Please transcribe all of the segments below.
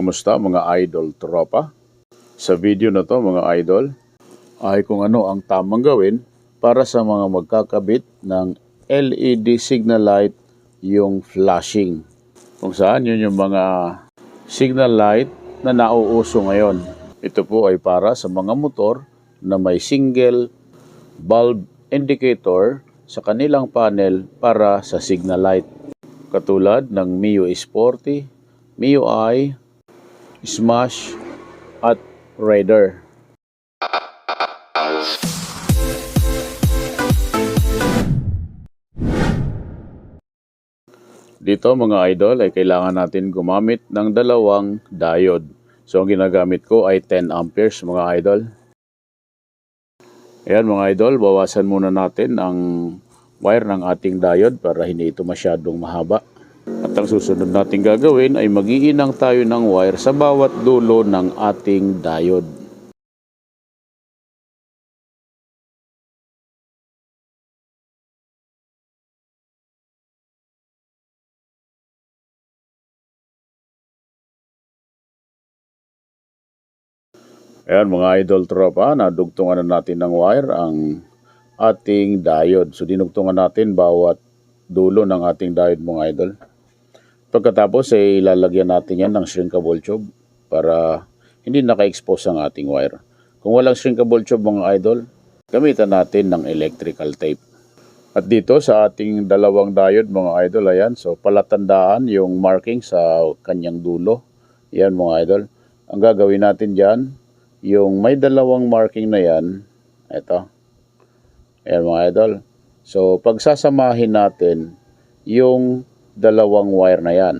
Kumusta mga idol tropa? Sa video na to mga idol ay kung ano ang tamang gawin para sa mga magkakabit ng LED signal light yung flashing. Kung saan yun yung mga signal light na nauuso ngayon. Ito po ay para sa mga motor na may single bulb indicator sa kanilang panel para sa signal light. Katulad ng Mio S40, Mio I, Smash, at Raider. Dito mga idol ay kailangan natin gumamit ng dalawang diode. So ang ginagamit ko ay 10 amperes mga idol. Ayan mga idol, bawasan muna natin ang wire ng ating diode para hindi ito masyadong mahaba. At ang susunod natin gagawin ay magiinang tayo ng wire sa bawat dulo ng ating diode. Ayan mga idol tropa, nadugtungan na natin ng wire ang ating diode. So dinugtungan natin bawat dulo ng ating diode mga idol. Pagkatapos ay ilalagyan natin yan ng shrinkable tube para hindi naka-expose ang ating wire. Kung walang shrinkable tube mga idol, gamitan natin ng electrical tape. At dito sa ating dalawang diode mga idol, ayan, so palatandaan yung marking sa kanyang dulo. Yan mga idol. Ang gagawin natin dyan, yung may dalawang marking na yan, ito. Ayan mga idol. So, pagsasamahin natin yung dalawang wire na yan.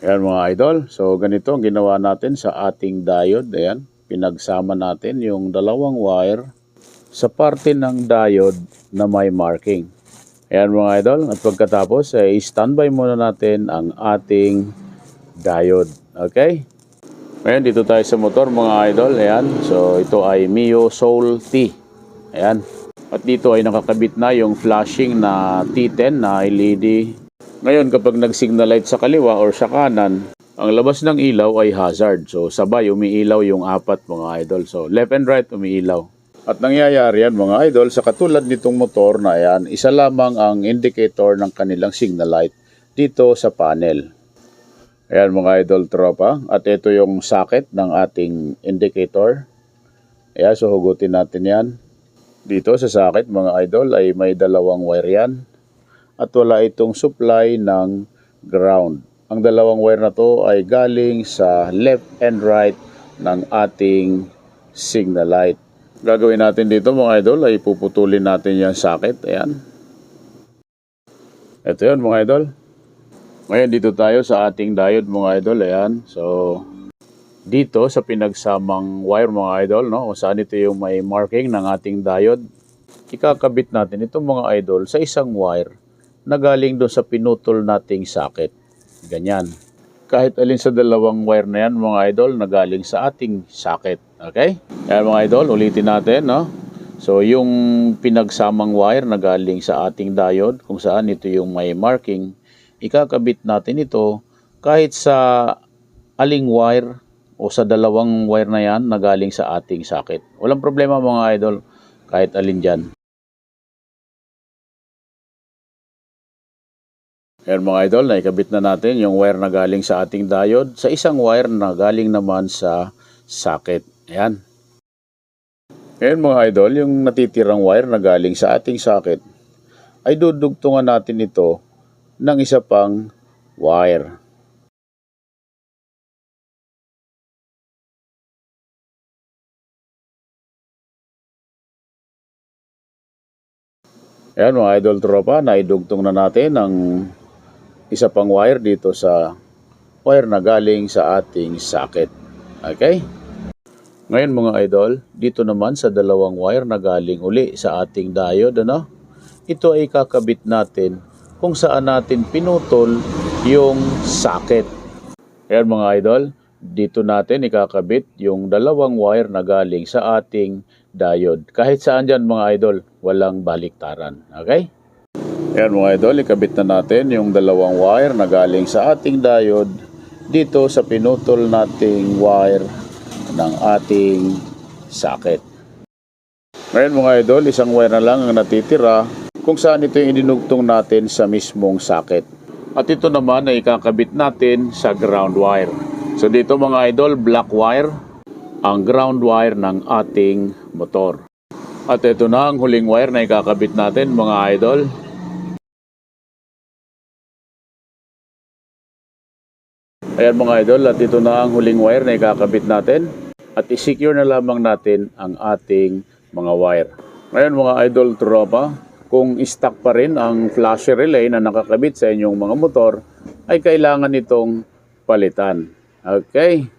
Ayan mga idol. So, ganito ang ginawa natin sa ating diode. Ayan. Pinagsama natin yung dalawang wire sa parte ng diode na may marking. Ayan mga idol, at pagkatapos ay standby muna natin ang ating diode. Okay? Ngayon, dito tayo sa motor mga idol. Ayan, so ito ay Mio Soul T. Ayan. At dito ay nakakabit na yung flashing na T10 na LED. Ngayon, kapag nag-signal light sa kaliwa or sa kanan, ang labas ng ilaw ay hazard. So, sabay umiilaw yung apat mga idol. So, left and right umiilaw. At nangyayari yan mga idol sa katulad nitong motor na yan, isa lamang ang indicator ng kanilang signal light dito sa panel. Ayan mga idol tropa. At ito yung socket ng ating indicator. Ayan, so hugutin natin yan. Dito sa socket mga idol ay may dalawang wire yan. At wala itong supply ng ground. Ang dalawang wire na to ay galing sa left and right ng ating signal light. Gagawin natin dito mga idol ay puputulin natin yung socket. Ayan. Ito yun mga idol. Ngayon dito tayo sa ating diode mga idol. Ayan. So, dito sa pinagsamang wire mga idol, no? kung saan ito yung may marking ng ating diode, ikakabit natin itong mga idol sa isang wire na galing doon sa pinutol nating socket. Ganyan. Kahit alin sa dalawang wire na yan mga idol na galing sa ating socket. Okay? Ayan mga idol, ulitin natin, no? So, yung pinagsamang wire na galing sa ating diode, kung saan ito yung may marking, ikakabit natin ito kahit sa aling wire o sa dalawang wire na yan na galing sa ating socket. Walang problema mga idol, kahit alin dyan. Ayan mga idol, naikabit na natin yung wire na galing sa ating diode sa isang wire na galing naman sa socket. Ayan. Ngayon mga idol, yung natitirang wire na galing sa ating socket ay dudugtungan natin ito ng isa pang wire. Ayan mga idol tropa, naidugtong na natin ang isa pang wire dito sa wire na galing sa ating socket. Okay? Ngayon mga idol, dito naman sa dalawang wire na galing uli sa ating diode, ano? Ito ay kakabit natin kung saan natin pinutol yung socket. Ayan mga idol, dito natin ikakabit yung dalawang wire na galing sa ating diode. Kahit saan dyan mga idol, walang baliktaran. Okay? Ayan mga idol, ikabit na natin yung dalawang wire na galing sa ating diode dito sa pinutol nating wire ng ating socket. Ngayon mga idol, isang wire na lang ang natitira kung saan ito yung idinugtong natin sa mismong socket. At ito naman ay ikakabit natin sa ground wire. So dito mga idol, black wire ang ground wire ng ating motor. At ito na ang huling wire na ikakabit natin mga idol. Ayan mga idol, at ito na ang huling wire na ikakabit natin. At isecure na lamang natin ang ating mga wire. Ngayon mga idol tropa, kung stock pa rin ang flasher relay na nakakabit sa inyong mga motor, ay kailangan itong palitan. Okay?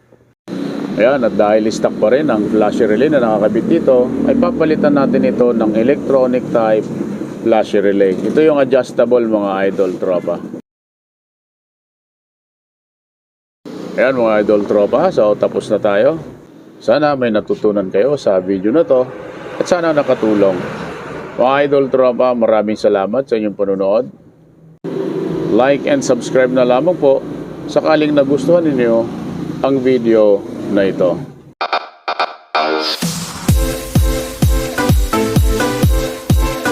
Ayan, at dahil stock pa rin ang flasher relay na nakakabit dito, ay papalitan natin ito ng electronic type flasher relay. Ito yung adjustable mga idol tropa. Ayan mga idol tropa, so tapos na tayo. Sana may natutunan kayo sa video na to at sana nakatulong. Mga idol tropa, maraming salamat sa inyong panonood. Like and subscribe na lamang po sakaling nagustuhan ninyo ang video na ito.